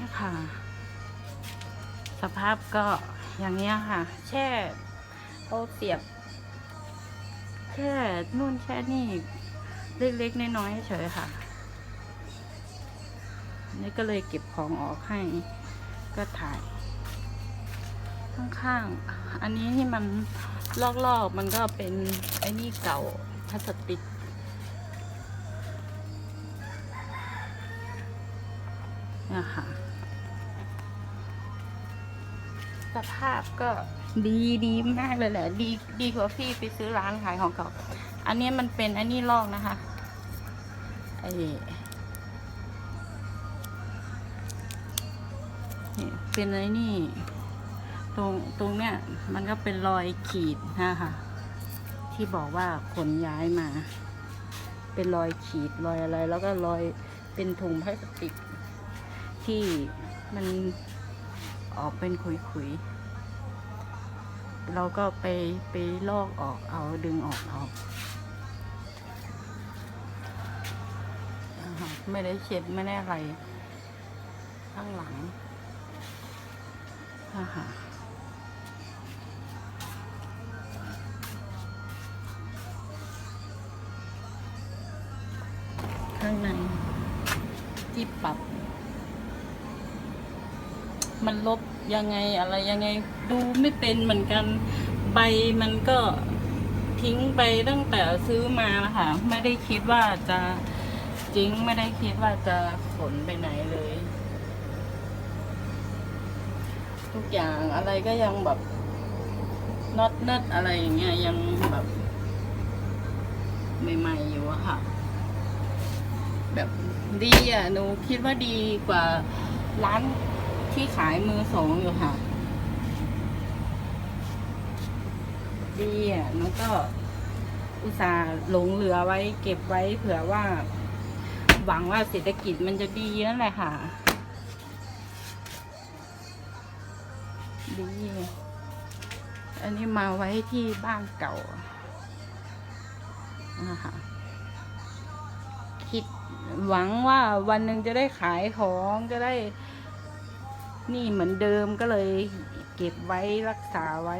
นี่ค่ะ สภาพก็อย่างเงี้ยค่ะ แช่เขาเสียบแค่นู่นแค่นี่ เล็กๆน้อยๆเฉยค่ะ นี่ก็เลยเก็บของออกให้ก็ถ่าย ข้างๆ อันนี้ที่มันลอกๆ มันก็เป็นไอ้นี่เก่าพลาสติกนี่ค่ะ สภาพก็ดีดีมากเลยแหละ ดีดีกว่าพี่ไปซื้อร้านขายของเก่าอันนี้มันเป็นอันนี้ลอกนะคะไอนี่เป็นไอ้นี่ ตรงตรงเนี้ยมันก็เป็นรอยขีดนะคะที่บอกว่าขนย้ายมา เป็นรอยขีดรอยอะไร แล้วก็รอยเป็นถุงพลาสติกที่มัน ออกเป็นขุยๆ เราก็ไปไปลอกออกเอาดึงออกเอาอ่าฮะไม่ได้เช็ดไม่ได้อะไร ข้างหลังอ่าฮะข้างในที่ปรับ มันลบยังไงอะไรยังไงดูไม่เป็นเหมือนกันใบมันก็ทิ้งไปตั้งแต่ซื้อมาค่ะ ไม่ได้คิดว่าจะจริงไม่ได้คิดว่าจะขนไปไหนเลย ทุกอย่างอะไรก็ยังแบบน็อตเนิดอะไรอย่างเงี้ยยังแบบใหม่ๆอยู่อะค่ะ แบบดีอะหนูคิดว่าดีกว่าร้าน ที่ขายมือสองอยู่ค่ะ ดีอะแล้วก็อุตส่าห์หลงเหลือไว้เก็บไว้เผื่อว่า หวังว่าเศรษฐกิจมันจะดีนั่นแหละค่ะ ดี อันนี้มาไว้ที่บ้านเก่านะคะคิดหวังว่าวันหนึ่งจะได้ขายของจะได้ นี่เหมือนเดิมก็เลยเก็บไว้รักษาไว้